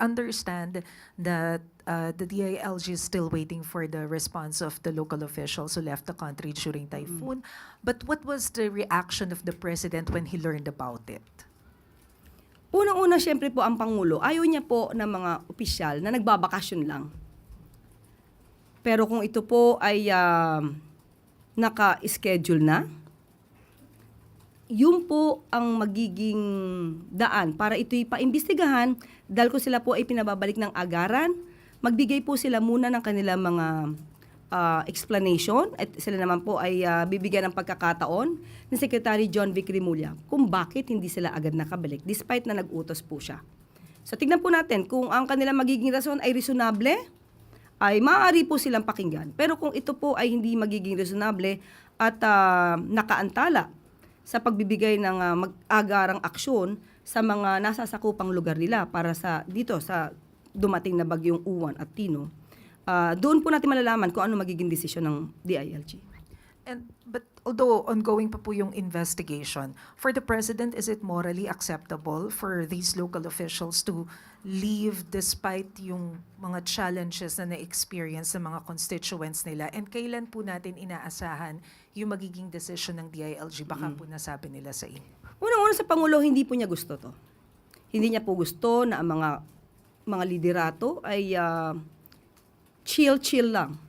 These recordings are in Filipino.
understand that uh, the DILG is still waiting for the response of the local officials who left the country during typhoon. But what was the reaction of the president when he learned about it? Unang-una, syempre po, ang Pangulo, ayaw niya po ng mga opisyal na nagbabakasyon lang. Pero kung ito po ay ah, naka-schedule na, yun po ang magiging daan para ito'y paimbestigahan dahil kung sila po ay pinababalik ng agaran, magbigay po sila muna ng kanilang mga ah, explanation at sila naman po ay ah, bibigyan ng pagkakataon ni Secretary John Vic Rimulya kung bakit hindi sila agad nakabalik despite na nag-utos po siya. So tignan po natin kung ang kanilang magiging rason ay reasonable, ay maaari po silang pakinggan. Pero kung ito po ay hindi magiging reasonable at ah, nakaantala sa pagbibigay ng ah, mag-agarang aksyon sa mga nasasakupang lugar nila para sa dito sa dumating na bagyong Uwan at Tino, ah, doon po natin malalaman kung ano magiging desisyon ng DILG. And but although ongoing pa po yung investigation, for the president, is it morally acceptable for these local officials to leave despite yung mga challenges na na-experience ng mga constituents nila? And kailan po natin inaasahan yung magiging decision ng DILG? Baka po nasabi nila sa inyo. Unang-una sa Pangulo, hindi po niya gusto to. Hindi niya po gusto na ang mga mga liderato ay ah, chill-chill lang.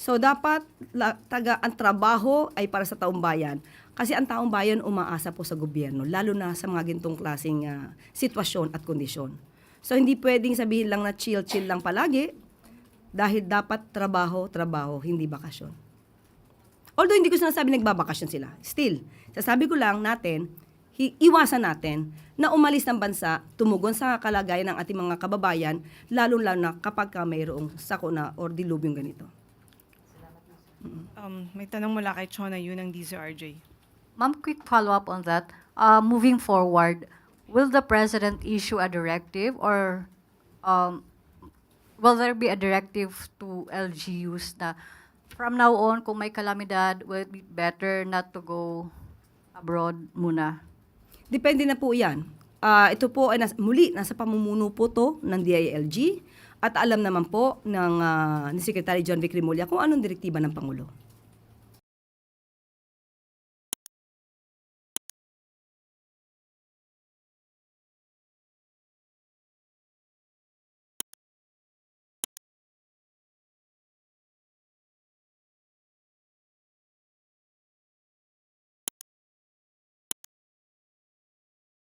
So dapat la, taga ang trabaho ay para sa taong bayan. Kasi ang taong bayan umaasa po sa gobyerno, lalo na sa mga gintong klaseng ah, sitwasyon at kondisyon. So hindi pwedeng sabihin lang na chill-chill lang palagi dahil dapat trabaho, trabaho, hindi bakasyon. Although hindi ko sinasabi nagbabakasyon sila. Still, sasabi ko lang natin, iwasan natin na umalis ng bansa, tumugon sa kalagayan ng ating mga kababayan, lalo-lalo na kapag ka mayroong sakuna or dilubyong ganito. Um, may tanong mula kay Chona yun ng DZRJ. Ma'am, quick follow-up on that. Uh, moving forward, will the president issue a directive or um, will there be a directive to LGUs na from now on, kung may kalamidad, will it be better not to go abroad muna? Depende na po yan. Ah, ito po ay nas- muli, nasa pamumuno po to ng DILG at alam naman po ng ah, ni Secretary John Vic Rimulya kung anong direktiba ng Pangulo.